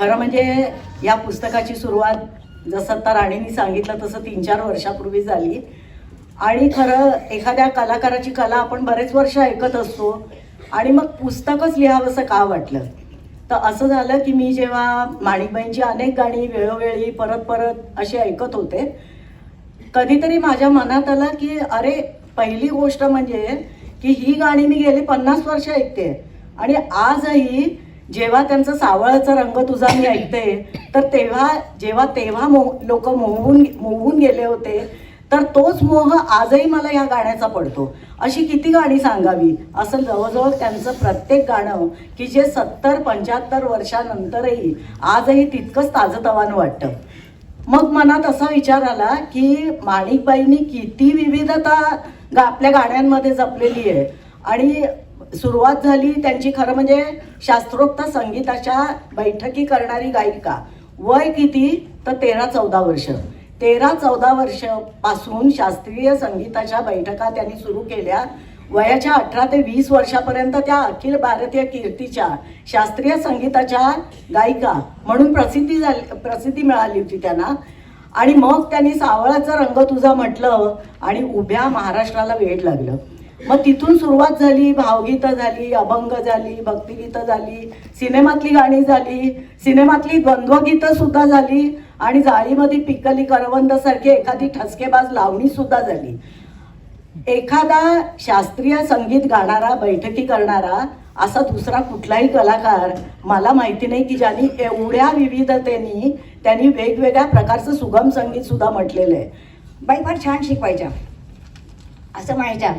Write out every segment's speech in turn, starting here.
खरं म्हणजे या पुस्तकाची सुरुवात जसं आता राणींनी सांगितलं तसं तीन चार वर्षापूर्वी झाली. आणि खरं एखाद्या कलाकाराची कला आपण बरेच वर्ष ऐकत असतो आणि मग पुस्तकच लिहावंसं का वाटलं? तर असं झालं की मी जेव्हा माणिकबाईंची अनेक गाणी वेळोवेळी परत परत अशी ऐकत होते कधीतरी माझ्या मनात आलं की अरे पहिली गोष्ट म्हणजे की ही गाणी मी गेली पन्नास वर्ष ऐकते. आणि आजही जेव्हा त्यांचं सावळाचा रंग तुझा मी ऐकते तर तेव्हा जेव्हा तेव्हा मो लोक मोहून मोहून गेले होते तर तोच मोह आजही मला या गाण्याचा पडतो. अशी किती गाणी सांगावी? असं जवळजवळ त्यांचं प्रत्येक गाणं की जे सत्तर पंच्याहत्तर वर्षानंतरही आजही तितकंच ताजंतवानं वाटतं. मग मनात असा विचार आला की माणिकबाईंनी किती विविधता गा आपल्या गाण्यांमध्ये जपलेली आहे. आणि सुरुवात झाली त्यांची खरं म्हणजे शास्त्रोक्त संगीताच्या बैठकी करणारी गायिका. वय किती? तर तेरा चौदा वर्ष. तेरा चौदा वर्षपासून शास्त्रीय संगीताच्या बैठका त्यांनी सुरू केल्या. वयाच्या अठरा ते वीस वर्षापर्यंत त्या अखिल भारतीय कीर्तीच्या शास्त्रीय संगीताच्या गायिका म्हणून प्रसिद्धी झाली प्रसिद्धी मिळाली होती त्यांना. आणि मग त्यांनी सावळाचा रंग तुझा म्हटलं आणि उभ्या महाराष्ट्राला वेळ लागलं. मग तिथून सुरुवात झाली भावगीतं झाली अभंग झाली भक्तिगीतं झाली सिनेमातली गाणी झाली सिनेमातली द्वंद्वगीतं सुद्धा झाली आणि जाळीमध्ये पिकली करवंद सारखी एखादी ठसकेबाज लावणी सुद्धा झाली. एखादा शास्त्रीय संगीत गाणारा बैठकी करणारा असा दुसरा कुठलाही कलाकार मला माहिती नाही की ज्यांनी एवढ्या विविधतेने त्यांनी वेगवेगळ्या प्रकारचं सुगम संगीत सुद्धा म्हटलेलं आहे. बाई फार छान शिकवायच्या. असं म्हणायच्या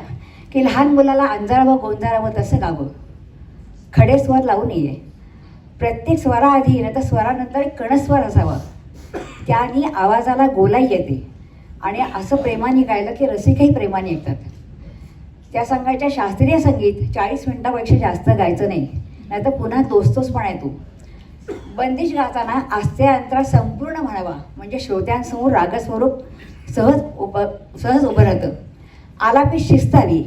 की लहान मुलाला अंजारावं गोंजारावं तसं गावं खडे स्वर लावू नये. प्रत्येक स्वराआधी न तर स्वरानंतर एक कणस्वर असावा. त्याने आवाजाला गोलाई येते. आणि असं प्रेमाने गायलं की रसिकही प्रेमाने ऐकतात. त्या सांगायच्या शास्त्रीय संगीत चाळीस मिनटापेक्षा जास्त गायचं नाही. नाहीतर पुन्हा दोस्तोसपणा येतो बंदिश गाताना आस्ते अंतरा संपूर्ण म्हणावा. म्हणजे श्रोत्यांसमोर रागस्वरूप सहज उभ सहज उभं राहतं. आलापी शिस्तावी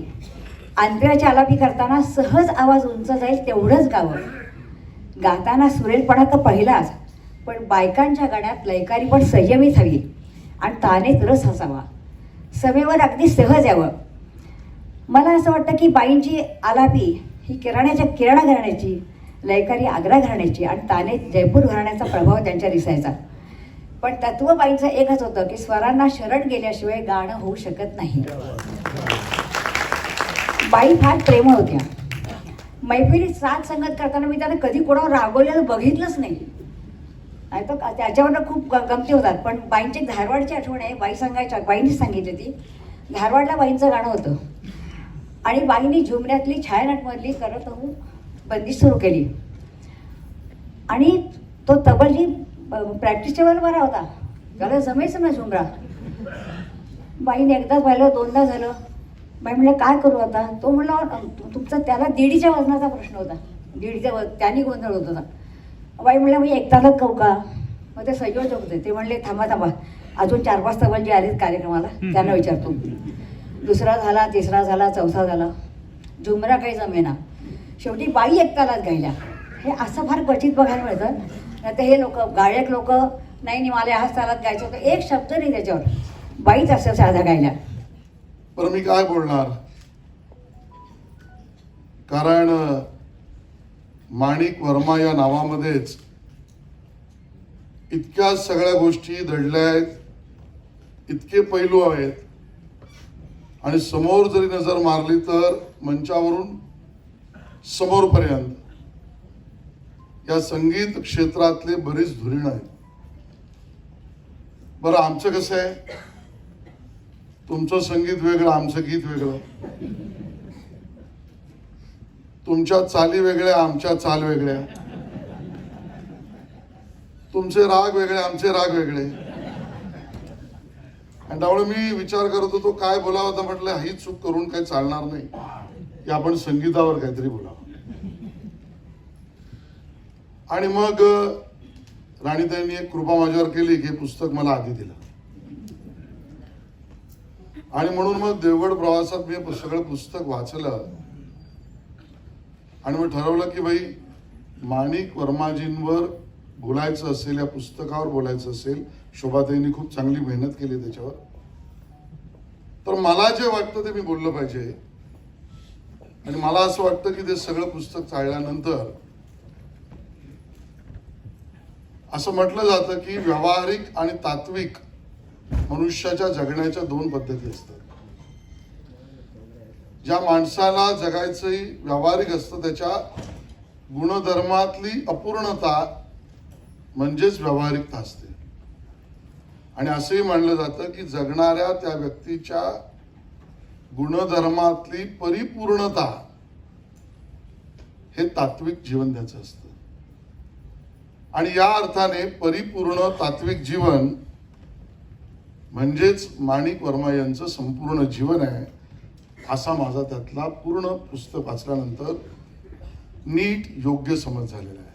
अंतराची आलापी करताना सहज आवाज उंच जाईल तेवढंच गावं. गाताना सुरेलपणा तर पहिलाच पण बायकांच्या गाण्यात लयकारी पण संयमित हवी. आणि तानेत रस असावा. समेवर अगदी सहज यावं. मला असं वाटतं की बाईंची आलापी ही किराण्याच्या किराणा घराण्याची लयकारी आग्रा घराण्याची आणि ताने जयपूर घराण्याचा प्रभाव त्यांच्या दिसायचा. पण तत्व बाईंचं एकच होतं की स्वरांना शरण गेल्याशिवाय गाणं होऊ शकत नाही. बाई फार प्रेमळ होत्या. मैफिलीत साथ संगत करताना मी त्यांना कधी कोणावर रागवलेलं बघितलंच नाही. नाही तर त्याच्यावर खूप ग- गमती होतात. पण बाईंची एक धारवाडची आठवण आहे. बाई सांगायच्या बाईंनी सांगितली ती धारवाडला बाईंचं गाणं होतं. आणि बाईंनी झुमऱ्यातली छायानटमधली करत हो बंदी सुरू केली. आणि तो तबलजी प्रॅक्टिसच्या वेळेला बरा होता. त्याला जमायचं ना झुमरा. बाईने एकदाच पाहिलं दोनदा झालं. बाई म्हणलं काय करू आता? तो म्हणला तुमचा त्याला दीडीच्या वजनाचा प्रश्न होता. दीडीच्या वज त्याने गोंधळ होत होता. बाई म्हणलं मी एकटालाच करू का? मग ते संयोजक होते. ते म्हणले थांबा थांबा. अजून चार पाच तबल जे आलेत कार्यक्रमाला. त्यांना विचारतो. दुसरा झाला तिसरा झाला चौथा झाला. झुमरा काही जमेना. शेवटी बाई एकतालाच गायल्या हे असं फार क्वचित बघायला मिळतं. नाही तर हे लोक गायक लोक नाही नाही मला ह्याच तालात गायचं होतं. एक शब्द नाही त्याच्यावर. बाईच असं साधा गायल्या. पण मी काय बोलणार? कारण माणिक वर्मा या नावामध्येच इतक्या सगळ्या गोष्टी दडल्या आहेत इतके पैलू आहेत आणि समोर जरी नजर मारली तर मंचावरून समोरपर्यंत या संगीत क्षेत्रातले बरीच धुरीण आहेत. बरं आमचं कसं आहे? तुमचं संगीत वेगळं आमचं गीत वेगळं. तुमच्या चाली वेगळ्या आमच्या चाल वेगळ्या. तुमचे राग वेगळे आमचे राग वेगळे. आणि त्यामुळे मी विचार करत होतो काय बोलावं तर म्हटलं ही चूक करून काही चालणार नाही. की आपण संगीतावर काहीतरी बोलावं. आणि मग राणीताईंनी एक कृपा माझ्यावर केली की हे पुस्तक मला आधी दिलं. आणि म्हणून मग देवगड प्रवासात मी सगळं पुस्तक वाचलं. आणि मग ठरवलं की भाई माणिक वर्माजींवर बोलायचं असेल या पुस्तकावर बोलायचं असेल शोभाताईंनी खूप चांगली मेहनत केली त्याच्यावर. तर मला जे वाटतं ते मी बोललं पाहिजे. आणि मला असं वाटतं की ते सगळं पुस्तक चालल्यानंतर असं म्हटलं जातं की व्यावहारिक आणि तात्विक मनुष्याच्या जगण्याच्या दोन पद्धती असतात. ज्या माणसाला जगायचंही व्यावहारिक असतं त्याच्या गुणधर्मातली अपूर्णता म्हणजेच व्यावहारिकता असते. आणि असंही मानलं जातं की जगणाऱ्या त्या व्यक्तीच्या गुणधर्मातली परिपूर्णता हे तात्विक जीवन त्याचं असतं. आणि या अर्थाने परिपूर्ण तात्विक जीवन म्हणजेच माणिक वर्मा यांचं संपूर्ण जीवन आहे असा माझा त्यातला पूर्ण पुस्तक वाचल्यानंतर नीट योग्य समज झालेला आहे.